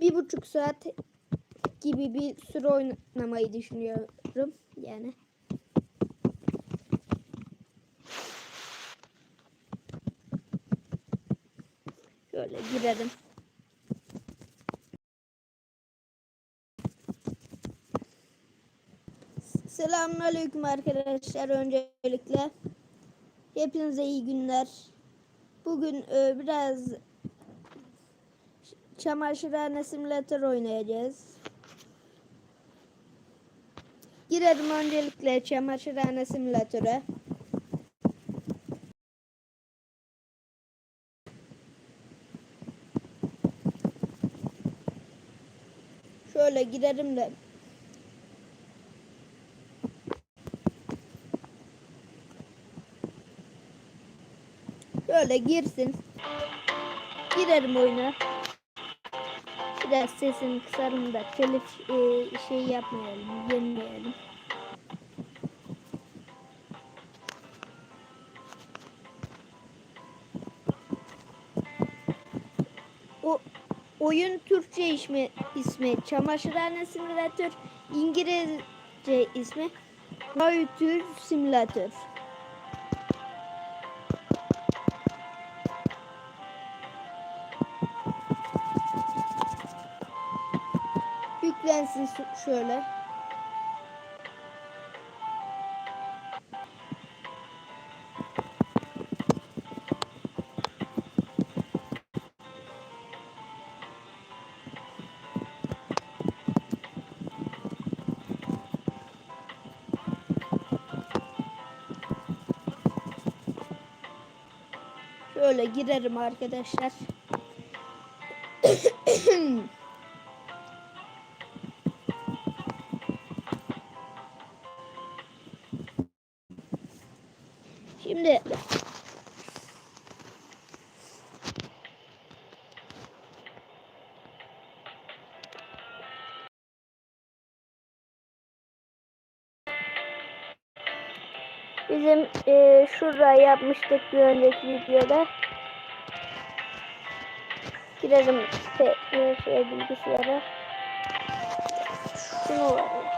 bir buçuk saat gibi bir süre oynamayı düşünüyorum. Yani. Şöyle girelim. Selamünaleyküm arkadaşlar öncelikle. Hepinize iyi günler. Bugün e, biraz çamaşırhane simülatör oynayacağız. Girelim öncelikle çamaşırhane simülatöre. Şöyle girelim de Şöyle girsin. Girerim oyuna. Biraz sesini kısarım da telif e, şey yapmayalım, yemeyelim. Oyun Türkçe ismi, ismi Çamaşırhane Simülatör, İngilizce ismi Haytür Simülatör. Yüklensin şöyle. Şöyle girerim arkadaşlar. Şimdi bizim e, şurada yapmıştık bir önceki videoda. Girelim e, şey, bilgisayara. Şunu var.